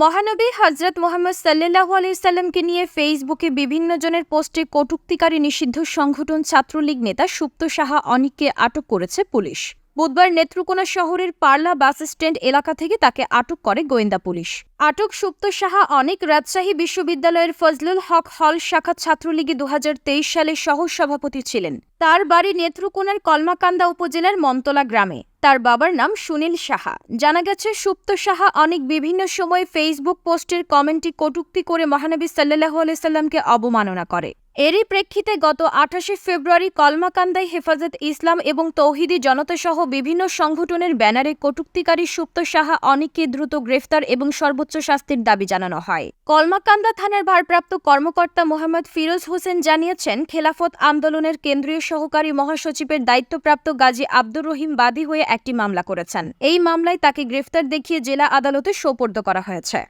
মহানবী হজরত মোহাম্মদ সাল্লাহ আলাইসাল্লামকে নিয়ে ফেসবুকে বিভিন্ন জনের পোস্টে কটুক্তিকারী নিষিদ্ধ সংগঠন ছাত্রলীগ নেতা সুপ্ত সাহা অনিককে আটক করেছে পুলিশ। বুধবার নেত্রকোনা শহরের পার্লা বাস স্ট্যান্ড এলাকা থেকে তাকে আটক করে গোয়েন্দা পুলিশ। আটক সুপ্ত সাহা অনেক রাজশাহী বিশ্ববিদ্যালয়ের ফজলুল হক হল শাখা ছাত্রলীগে দু হাজার তেইশ সালে সহ সভাপতি ছিলেন। তার বাড়ি নেত্রকোনার কলমাকান্দা উপজেলার মন্তলা গ্রামে। তার বাবার নাম সুনীল সাহা। জানা গেছে, সুপ্ত সাহা অনেক বিভিন্ন সময় ফেসবুক পোস্টের কমেন্টে কটুক্তি করে মহানবী সাল্লাহ আলাইসাল্লামকে অবমাননা করে। এরই প্রেক্ষিতে গত আঠাশে ফেব্রুয়ারি কলমাকান্দায় হেফাজত ইসলাম এবং তৌহিদি জনতা সহ বিভিন্ন সংগঠনের ব্যানারে কটূক্তিকারী সুপ্ত সাহা অনেককে দ্রুত গ্রেফতার এবং সর্বোচ্চ শাস্তির দাবি জানানো হয়। কলমাকান্দা থানার ভারপ্রাপ্ত কর্মকর্তা মোহাম্মদ ফিরোজ হোসেন জানিয়েছেন, খেলাফত আন্দোলনের কেন্দ্রীয় সহকারী মহাসচিবের দায়িত্বপ্রাপ্ত গাজী আব্দুর রহিম বাদী হয়ে একটি মামলা করেছেন। এই মামলায় তাকে গ্রেফতার দেখিয়ে জেলা আদালতে সোপর্দ করা হয়েছে।